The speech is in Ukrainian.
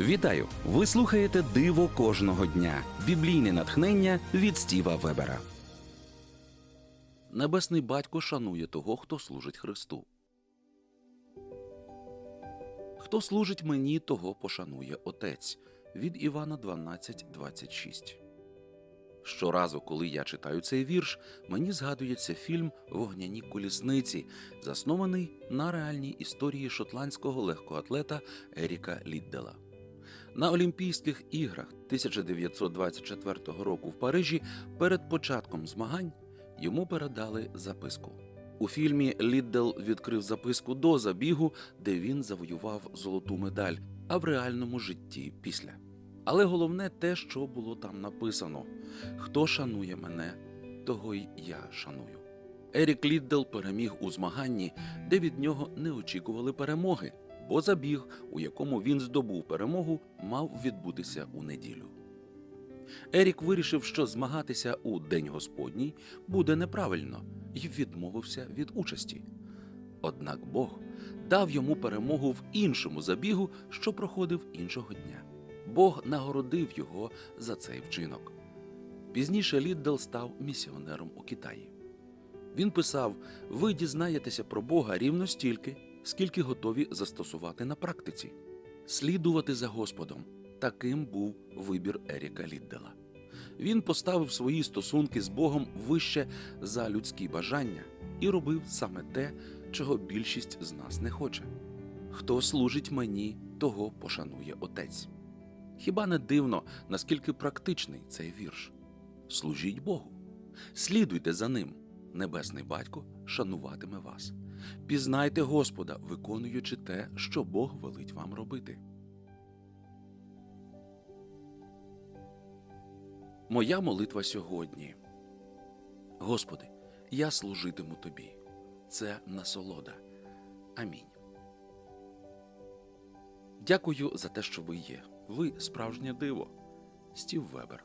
Вітаю! Ви слухаєте Диво кожного дня. Біблійне натхнення від Стіва Вебера. Небесний батько шанує того, хто служить Христу. Хто служить мені, того пошанує Отець. Від Івана 12.26. Щоразу, коли я читаю цей вірш, мені згадується фільм Вогняні колісниці, заснований на реальній історії шотландського легкоатлета Еріка Ліддела. На Олімпійських іграх 1924 року в Парижі перед початком змагань йому передали записку. У фільмі Ліддел відкрив записку до забігу, де він завоював золоту медаль, а в реальному житті після. Але головне те, що було там написано: хто шанує мене, того й я шаную. Ерік Ліддел переміг у змаганні, де від нього не очікували перемоги, бо забіг, у якому він здобув перемогу, мав відбутися у неділю. Ерік вирішив, що змагатися у День Господній буде неправильно, і відмовився від участі. Однак Бог дав йому перемогу в іншому забігу, що проходив іншого дня. Бог нагородив його за цей вчинок. Пізніше Ліддел став місіонером у Китаї. Він писав: ви дізнаєтеся про Бога рівно стільки, скільки готові застосувати на практиці. Слідувати за Господом. Таким був вибір Еріка Ліддела. Він поставив свої стосунки з Богом вище за людські бажання і робив саме те, чого більшість з нас не хоче. Хто служить мені, того пошанує Отець. Хіба не дивно, наскільки практичний цей вірш? Служіть Богу, слідуйте за ним. Небесний Батько шануватиме вас. Пізнайте Господа, виконуючи те, що Бог велить вам робити. Моя молитва сьогодні. Господи, я служитиму Тобі. Це насолода. Амінь. Дякую за те, що ви є. Ви справжнє диво. Стів Вебер.